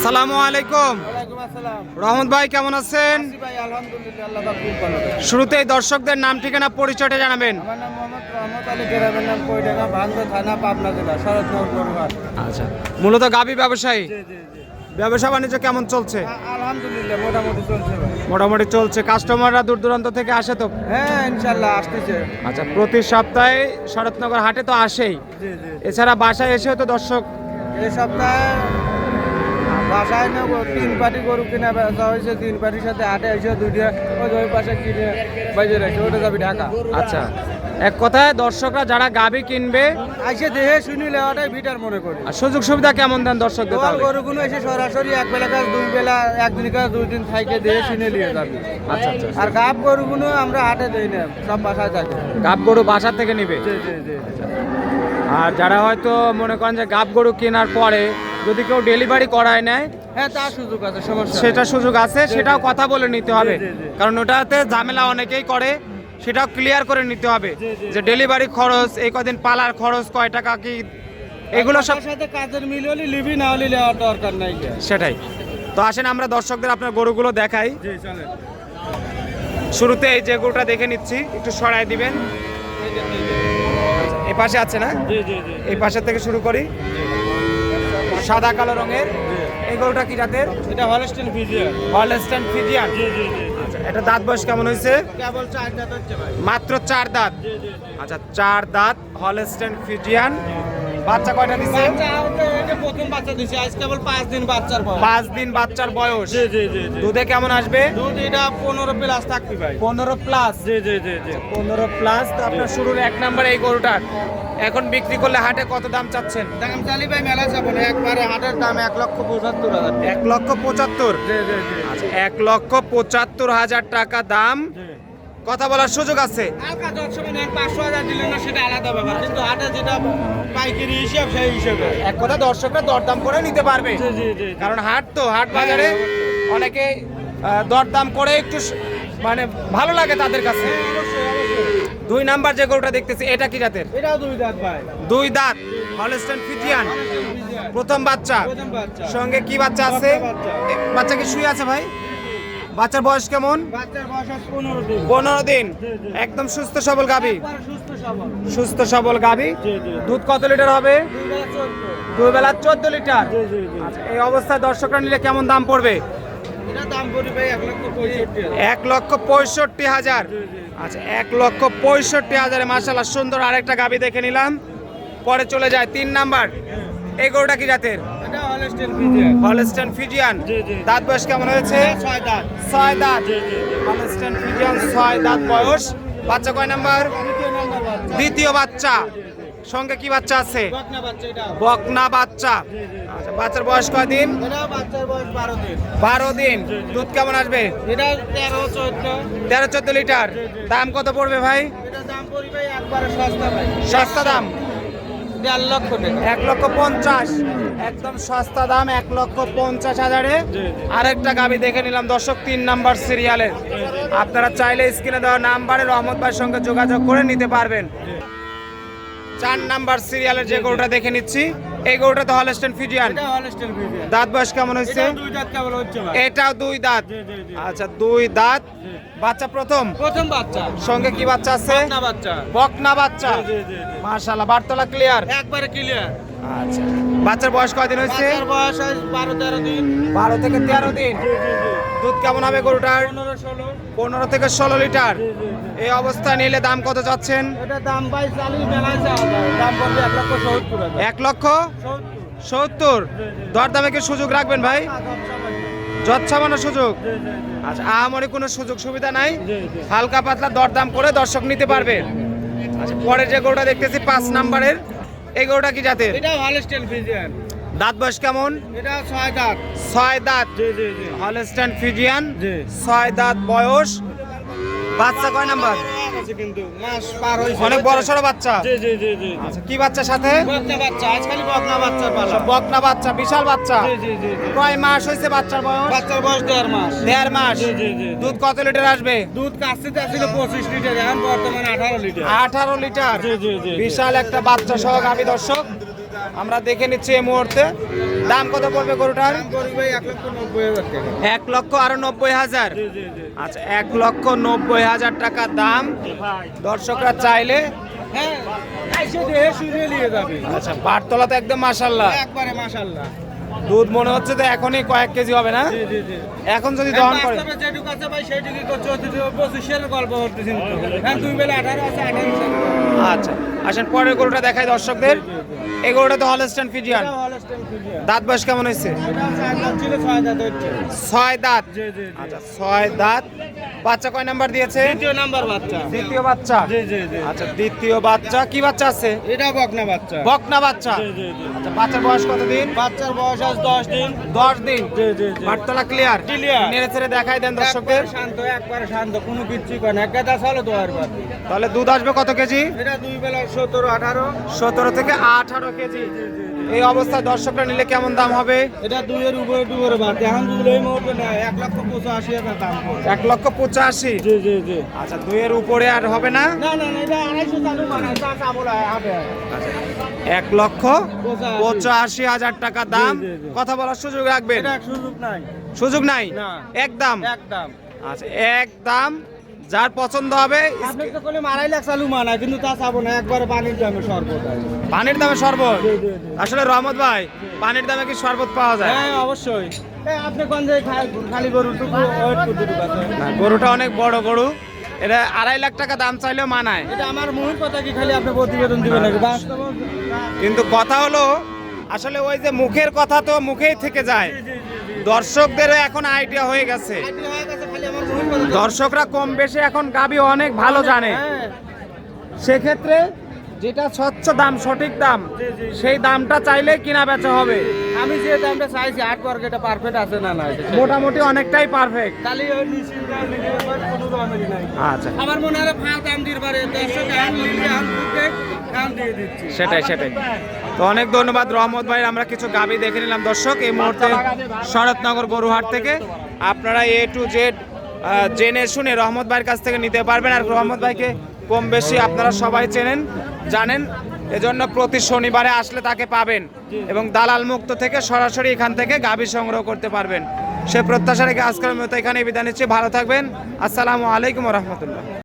আসসালামু আলাইকুম। রহমত ভাই কেমন আছেন। শুরুতেই দর্শকদের নাম ঠিকানা পরিচয়টা জানাবেন। আচ্ছা মূলত গাবি ব্যবসায়ী? ব্যবসা বাণিজ্য কেমন চলছে? আলহামদুলিল্লাহ মোটামুটি চলছে মোটামুটি চলছে। কাস্টমাররা দূর দূরান্ত থেকে আসে তো? হ্যাঁ ইনশাল্লাহ আসতেছে। আচ্ছা প্রতি সপ্তাহে শরৎনগর হাটে তো আসেই। এছাড়া বাসায় এসেও তো দর্শক? এই সপ্তাহে বাসায় না তিন পাটি গরু কিনা বেচা হয়েছে তিন পাটির সাথে হাটে এসে দুইটা ওই ওই পাশে কিনে বাজে রাখছে ওটা যাবি ঢাকা। আচ্ছা এক কথায় দর্শকরা যারা গাবি কিনবে আইসে দেহে শুনি লেওয়াটাই ভিটার মনে করি। আর সুযোগ সুবিধা কেমন দেন দর্শকদের তাহলে? গরুগুলো এসে সরাসরি এক বেলা কাজ দুই বেলা একদিন কাজ দুই দিন থাইকে দিয়ে শুনে নিয়ে যাবে। আচ্ছা আচ্ছা। আর গাব গরুগুলো আমরা হাটে দেই না সব বাসায় থাকে। গাব গরু বাসা থেকে নিবে? জি জি জি। আর যারা হয়তো মনে করেন যে গাব গরু কেনার পরে যদি কেউ ডেলিভারি করায় নেয় হ্যাঁ তার সুযোগ আছে সমস্যা সেটা সুযোগ আছে সেটাও কথা বলে নিতে হবে। কারণ ওটাতে ঝামেলা অনেকেই করে সেটাও ক্লিয়ার করে নিতে হবে। যে ডেলিভারি খরচ এই কদিন পালার খরচ কয় টাকা কি এগুলো সব সাথে কাজের মিল হলে লিবি না হলে নেওয়ার দরকার নাই সেটাই। তো আসেন আমরা দর্শকদের আপনার গরুগুলো দেখাই। শুরুতে এই যে গরুটা দেখে নিচ্ছি একটু সরাই দিবেন। এই পাশে আছে না? এই পাশের থেকে শুরু করি। সাদা কালো রঙের। এই গরুটা কি জাতের? এটা হলস্টেন ফিজিয়ান হলস্টেন ফিজিয়ান জি জি জি। এটা দাঁত বয়স কেমন হয়েছে? কেবল চার দাঁত হচ্ছে ভাই। মাত্র চার দাঁত। আচ্ছা চার দাঁত হলস্টেন ফিজিয়ান বাচ্চা কয়টা দিছে? প্রথম বাচ্চা দিছে আজ কেবল পাঁচ দিন বাচ্চার পর পাঁচ দিন বাচ্চার বয়স। জি জি জি দুধে কেমন আসবে? দুধ এটা পনেরো প্লাস থাকবি ভাই পনেরো প্লাস জি জি জি জি। পনেরো প্লাস তো আপনার শুরুর এক নাম্বার এই গরুটার। এখন বিক্রি করলে হাটে কত দাম চাচ্ছেন? দাম চালি ভাই মেলা যাব না। একবারে হাটের দাম এক লক্ষ পঁচাত্তর হাজার। এক লক্ষ পঁচাত্তর? জি জি জি। আচ্ছা এক লক্ষ পঁচাত্তর হাজার টাকা দাম। জি। কথা বলার সুযোগ আছে। হালকা দশ সময় পাঁচশো হাজার দিলে না সেটা আলাদা ব্যাপার। কিন্তু হাটে যেটা পাইকারি হিসাব সেই হিসাবে। এক কথা দর্শকরা দরদাম করে নিতে পারবে। কারণ হাট তো হাট বাজারে অনেকে দরদাম করে একটু মানে ভালো লাগে তাদের কাছে। অবশ্যই দুই নাম্বার যে গরুটা দেখতেছি এটা কি জাতের? এটাও দুই দাঁত ভাই। দুই দাঁত। Holstein Friesian. প্রথম বাচ্চা। সঙ্গে কি বাচ্চা আছে? বাচ্চা। বাচ্চা কি শুয়ে আছে ভাই? বাচ্চার বয়স কেমন? পনেরো দিন। একদম সুস্থ সবল গাবি? সুস্থ সবল। গাবি? দুধ কত লিটার হবে? দুই বেলা চোদ্দ লিটার? আচ্ছা, এই অবস্থায় দর্শকরা নিলে কেমন দাম পড়বে? এক লক্ষ পঁয়ষট্টি হাজার। আচ্ছা এক লক্ষ পঁয়ষট্টি হাজারে মাসাল্লাহ সুন্দর আরেকটা গাবি দেখে নিলাম। পরে চলে যায় তিন নাম্বার। এই গরুটা কি জাতের? Holstein Friesian. জি, জি। দাঁত বয়স কেমন হয়েছে? ছয় দাঁত। ছয় দাঁত। জি, জি, জি। হলস্টেন ফিজিয়ান ছয় দাঁত বয়স। বাচ্চা কয় নাম্বার? দ্বিতীয় বাচ্চা। সঙ্গে কি বাচ্চা আছে? বকনা বাচ্চা। আচ্ছা বাচ্চার বয়স কয়দিন বারো দিন। দুধ কেমন আসবে? তেরো চোদ্দ। লিটার। দাম কত পড়বে ভাই। সস্তা দাম। দেড় লক্ষ টাকা। এক লক্ষ পঞ্চাশ। একদম সস্তা দাম এক লক্ষ পঞ্চাশ হাজারে। আরেকটা গাবি দেখে নিলাম দর্শক তিন নাম্বার সিরিয়ালে আপনারা চাইলে স্ক্রিনে দেওয়া নাম্বারে রহমত ভাইয়ের সঙ্গে যোগাযোগ করে নিতে পারবেন। চার নাম্বার সিরিয়ালের যে গরুটা দেখে নিচ্ছি। এই গরুটা তো হলস্টেন ফিজিয়ান দাঁত বয়স কেমন হয়েছে? এটা দুই দাঁত হচ্ছে এটাও দুই আচ্ছা দুই দাঁত। বাচ্চা প্রথম? প্রথম বাচ্চা। সঙ্গে কি বাচ্চা আছে? বকনা বাচ্চা। জি জি জি মাশাআল্লাহ বার্তলা ক্লিয়ার একবারে ক্লিয়ার আচ্ছা বাচ্চার বয়স কয়দিন হয়েছে? বাচ্চার বয়স বারো তেরো দিন। বারো থেকে তেরো দিন। জি জি জি। দুধ কেমন হবে গরুটার? পনেরো থেকে ষোলো লিটার। এই অবস্থা নিলে দাম কত চাচ্ছেন এক লক্ষ সত্তর দরদামে কি সুযোগ রাখবেন ভাই? যত সামান্য সুযোগ? আচ্ছা আহামরি কোনো সুযোগ সুবিধা নাই? হালকা পাতলা দরদাম করে দর্শক নিতে পারবে। আচ্ছা পরে যে গরুটা দেখতেছি পাঁচ নাম্বারের এই গরুটা কি জাতের? এটা হলস্টেন ফিজিয়ান দাঁত বয়স কেমন এটা ছয় দাঁত ছয় দাঁত জি ফিজিয়ান ছয় দাঁত বয়স বাচ্চা কয় নাম্বার কিন্তু মাস পার অনেক বড় সড়ো বাচ্চা জি জি জি জি আচ্ছা কি বাচ্চার সাথে বকনা বাচ্চা আজকাল বকনা বাচ্চার পালা বকনা বাচ্চা বিশাল বাচ্চা জি জি জি জি। কয় মাস হয়েছে বাচ্চার বয়স বাচ্চার বয়স দেড় মাস দেড় মাস জি জি জি দুধ কত লিটার আসবে দুধ কাছতে চাচ্ছিল পঁচিশ লিটার এখন বর্তমানে আঠারো লিটার আঠারো লিটার জি জি জি বিশাল একটা বাচ্চা সহ গাভী দর্শক আমরা দেখে নিচ্ছি এই মুহূর্তে। দাম কত পড়বে গরুটার? এক লক্ষ আরও নব্বই হাজার। আচ্ছা এক লক্ষ নব্বই হাজার টাকা দাম। দর্শকরা চাইলে হ্যাঁ আচ্ছা বারতলা তো একদম মাসাল্লাহ একবারে মাশাল্লাহ। দুধ মনে হচ্ছে তো এখনই কয়েক কেজি হবে না? এখন যদি দহন করে হ্যাঁ আচ্ছা আসেন পরের গরুটা দেখায় দর্শকদের। এই গরুটা তো হলস্টাইন ফিজিয়ান দাঁত বয়স কেমন হয়েছে? ছয় দাঁত আচ্ছা ছয় দাঁত। বাচ্চা কয় নাম্বার দিয়েছে? দ্বিতীয় নাম্বার বাচ্চা। দ্বিতীয় বাচ্চা? জি জি জি। আচ্ছা দ্বিতীয় বাচ্চা। কি বাচ্চা আছে? এটা বকনা বাচ্চা। বকনা বাচ্চা। জি জি জি। আচ্ছা বাচ্চার বয়স কতদিন? বাচ্চার বয়স আজ দশ দিন। দশ দিন। জি জি জি। বাটতলা ক্লিয়ার Clear। নেড়ে ছেড়ে দেখাই দেন দর্শকদের। শান্ত একবারে শান্ত কোনো কিচ্ছু করে না। একটা চলো বাদ তাহলে দুধ আসবে কত কেজি? এটা দুই বেলা সতেরো আঠারো। সতেরো থেকে আঠারো কেজি। এই অবস্থায় দর্শকরা নিলে কেমন দাম হবে? এটা দুইয়ের উপরে দুপুরে বাদ। এখন এই মুহূর্তে নেয় এক লক্ষ পঁচাশি হাজার দাম এক লক্ষ পঁচাশি? জি জি জি। আচ্ছা দুইয়ের উপরে আর হবে না? না না না এটা আড়াইশো চালু মানে। চা চা বলা হবে এক লক্ষ পঁচাশি। হাজার টাকা দাম। কথা বলার সুযোগ রাখবেন? সুযোগ নাই। সুযোগ নাই? না। একদম একদম আচ্ছা একদম যার পছন্দ হবে আপনি তো করলে মারাই লাখ চালু মানা কিন্তু তা চাবো না একবারে পানির দামে পানির দামে শরবত। আসলে রহমত ভাই পানির দামে কি শরবত পাওয়া যায়? হ্যাঁ অবশ্যই। আপনি কোন যে খালি গরুটা অনেক বড় গরু। এটা আড়াই লাখ টাকা দাম চাইলেও মানায় এটা আমার মূল কথা কি খালি আপনি প্রতিবেদন দিবেন কিন্তু কথা হলো আসলে ওই যে মুখের কথা তো মুখেই থেকে যায়। দর্শকদেরও এখন আইডিয়া হয়ে গেছে খালি আমার মূল কথা দর্শকরা কম বেশি এখন গাবি অনেক ভালো জানে। সেক্ষেত্রে যেটা স্বচ্ছ দাম সঠিক দাম। সেই দামটা চাইলে কিনা বেচা হবে। আমি যে দামটা চাইছি আট বর্গ এটা পারফেক্ট আছে না না মোটামুটি অনেকটাই পারফেক্ট খালি আচ্ছা। আমার মনে হয় ফাঁক দাম দিতে পারে। লিলে আন দাম দিয়ে দিচ্ছি। সেটাই সেটাই। তো অনেক ধন্যবাদ রহমত ভাই আমরা কিছু গাবি দেখে নিলাম। দর্শক এই মুহূর্তে শরৎনগর গরুহাট থেকে আপনারা এ টু জেড জেনে শুনে রহমত ভাইয়ের কাছ থেকে নিতে পারবেন। আর রহমত ভাইকে কম বেশি আপনারা সবাই চেনেন, জানেন। এজন্য প্রতি শনিবারে আসলে তাকে পাবেন এবং দালাল মুক্ত থেকে সরাসরি এখান থেকে গাভী সংগ্রহ করতে পারবেন। সে প্রত্যাশা রেখে আজকের মতো এখানে বিদায় নিচ্ছি। ভালো থাকবেন। আসসালামু আলাইকুম রহমতুল্লাহ।